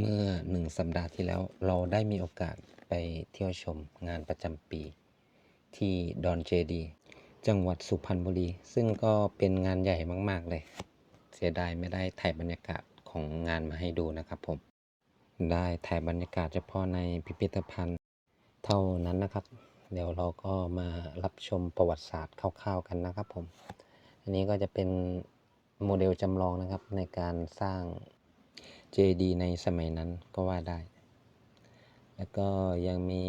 เมื่อหนึ่งสัปดาห์ที่แล้วเราได้มีโอกาสไปเที่ยวชมงานประจำปี ที่ดอนเจดี จังหวัดสุพรรณบุรี ซึ่งก็เป็นงานใหญ่มาก ๆ เลย เสียดายไม่ได้ถ่ายบรรยากาศของงานมาให้ดูนะครับผม ได้ถ่ายบรรยากาศเฉพาะในพิพิธภัณฑ์เท่านั้นนะครับ เดี๋ยวเราก็มารับชมประวัติศาสตร์คร่าวๆกันนะครับผม อันนี้ก็จะเป็นโมเดลจำลองนะครับในการสร้าง เจดีในสมัยนั้นก็ว่าได้ แล้วก็ยังมี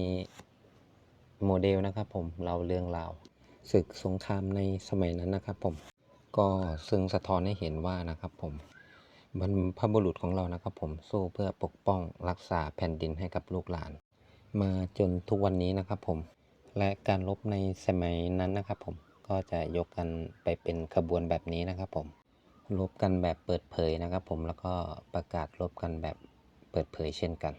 โมเดลนะครับผมเราเรื่องราวศึกสงครามในสมัยนั้นนะครับผมก็ซึ่งสะท้อนให้เห็นว่านะครับผมบรรพบุรุษของเรานะครับผมสู้เพื่อปกป้องรักษาแผ่นดินให้กับลูกหลาน มาจนทุกวันนี้นะครับผมและการรบในสมัยนั้นนะครับผมก็จะยกกันไปเป็นขบวนแบบนี้นะครับผม รบกันแบบเปิดเผยนะครับ ผมแล้วก็ประกาศรบกันแบบเปิดเผยเช่นกัน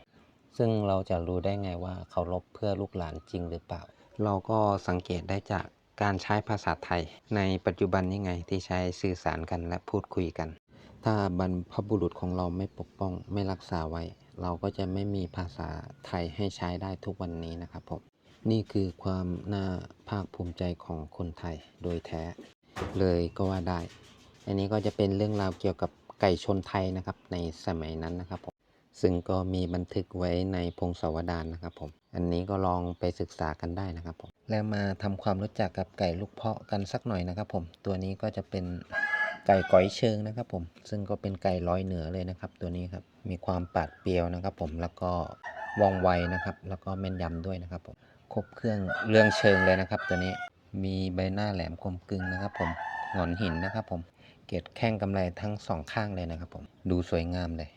ซึ่งเราจะรู้ได้ไงว่าเขารบเพื่อลูกหลานจริงหรือเปล่า เราก็สังเกตได้จากการใช้ภาษาไทย ในปัจจุบันนี้ไงที่ใช้สื่อสารกันและพูดคุยกัน ถ้าบรรพบุรุษของเราไม่ปกป้องไม่รักษาไว้ เราก็จะไม่มีภาษาไทยให้ใช้ได้ทุกวันนี้นะครับผมนี่คือความน่าภาคภูมิใจของคนไทยโดยแท้ เลยก็ว่าได้ อันนี้ก็จะเป็นเรื่องราวเกี่ยวกับไก่ชนไทยนะครับ ในสมัยนั้นนะครับผมซึ่งก็มีบันทึกไว้ในพงศาวดารนะครับผม อันนี้ก็ลองไปศึกษากันได้นะครับผม แล้วมาทำความรู้จักกับไก่ลูกเพาะกันสักหน่อยนะครับผม ตัวนี้ก็จะเป็นไก่ก้อยเชิงนะครับผม ซึ่งก็เป็นไก่ร้อยเหนือเลยนะครับ ตัวนี้ครับ มีความปาดเปรียวนะครับผม แล้วก็ว่องไวนะครับ แล้วก็แม่นยำด้วยนะครับผม ครบเครื่องเรื่องเชิงเลยนะครับ ตัวนี้ มีใบหน้าแหลมคมกึงนะครับผม หงอนหินนะครับผม เกล็ดแข้งกำไรทั้งสองข้างเลยนะครับผม ดูสวยงามเลย